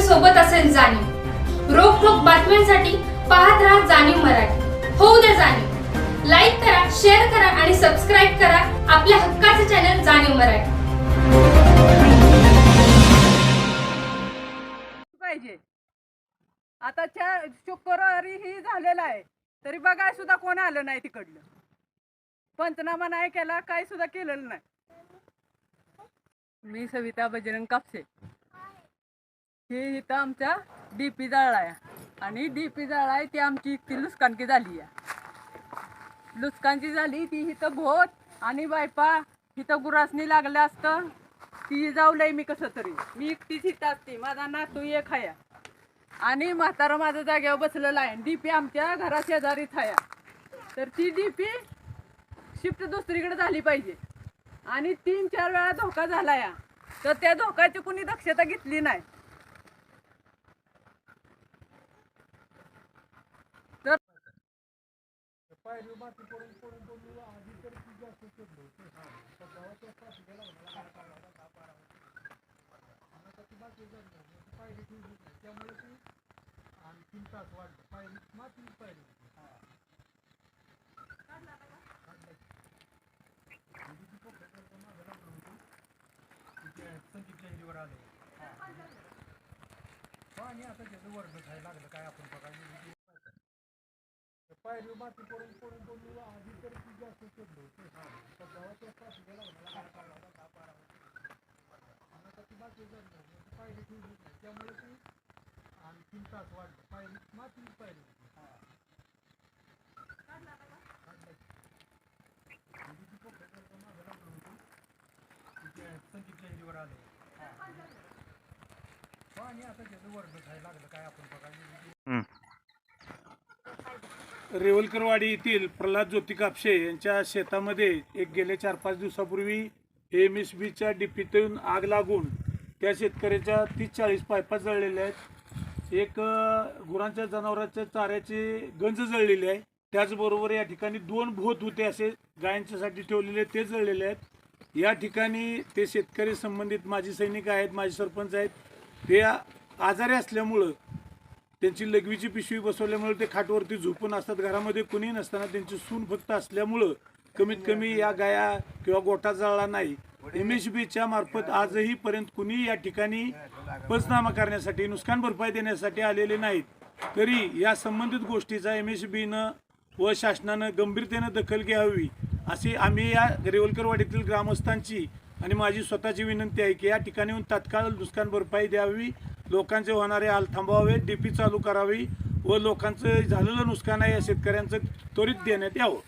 सोबत असेल जाणीव. रोखोक बातम्यांसाठी पाहत राहा जाणीव मराठी. होऊ द्या जाणीव. लाईक करा शेअर करा आणि सबस्क्राईब करा आपल्या हक्काचे चॅनल जाणीव मराठी. पाहिजे. आताच्या शुक्रवारी ही झालेला आहे. तरी बघाय सुद्धा कोण आलं नाही तिकडलं. पंचनामा नाही केला काही सुद्धा केलेलं नाही. मी सविता बजरंग कापसे. हे इथं आमच्या डी पी जाळ आहे. आणि डी पी जाळ आहे ती आमची इतकी लुसकानकी झाली आहे. लुसकांची झाली ती इथं भोत आणि बायपा इथं गुरासनी लागलं असतं. ती जाऊलंय मी कसं तरी. मी एकटीच इथं असते माझा नातू एक हाया आणि म्हातारा माझ्या जागेवर बसलेला आहे. डी पी आमच्या घरा शेजारीच हाया तर ती डी पी शिफ्ट दुसरीकडे झाली पाहिजे. आणि तीन चार वेळा धोका झाला या तर त्या धोक्याची कुणी दक्षता घेतली नाही. पायरी माती पडून पडून पडून आधी तर ती जास्त शोधलो गावाच्या पाच गेला आता ती माती जात पायरी ठेवली त्यामुळे ती आणि तास वाढलं. पायरी माती पायरी संदीपच्या हिरीवर आले. पाणी आता त्याचं वर्ग खायला लागलं. काय आपण बघायला पायरी माती पडून पडून पडून आधी तर ती जास्त शोधलो गावाचा त्रास गेला आणि आता ती माती पायरी ठेवली त्यामुळे ती आणि तास वाढतो पायरी माती पायरी संगीत लहरीवर आले पाणी आता त्याचं वर्ग खायला लागलं काय आपण बघा रेवलकरवाडी येथील प्रल्हाद ज्योती कापशे यांच्या शेतामध्ये एक गेले चार पाच दिवसापूर्वी एम एस बीच्या डिपीतून आग लागून त्या शेतकऱ्याच्या तीस चाळीस पायपा जळलेल्या आहेत. एक गुरांच्या जनावरांच्या चाऱ्याचे गंज जळलेले आहे. त्याचबरोबर या ठिकाणी दोन भोत होते असे गायांच्यासाठी ठेवलेले ते जळलेले आहेत. या ठिकाणी ते शेतकरी संबंधित माजी सैनिक आहेत माजी सरपंच आहेत. ते आजारी असल्यामुळं त्यांची लघवीची पिशवी बसवल्यामुळे ते खाटवरती झोपून असतात. घरामध्ये कुणी नसताना त्यांची सून फक्त असल्यामुळं कमीत कमी या गाया किंवा गोठा जळला नाही. एम एस बीच्या मार्फत आजही पर्यंत कुणी या ठिकाणी पंचनामा करण्यासाठी नुकसान भरपाई देण्यासाठी आलेले नाहीत. तरी या संबंधित गोष्टीचा एम एस बीनं व शासनानं गंभीरतेनं दखल घ्यावी अशी आम्ही या रेवलकरवाडीतील ग्रामस्थांची आणि माझी स्वतःची विनंती आहे की या ठिकाणीहून तात्काळ नुकसान भरपाई द्यावी. लोकांचे होणारे हाल थांबवावे डीपी चालू करावी व लोकांचं झालेलं नुकसान आहे या शेतकऱ्यांचं त्वरित देण्यात यावं.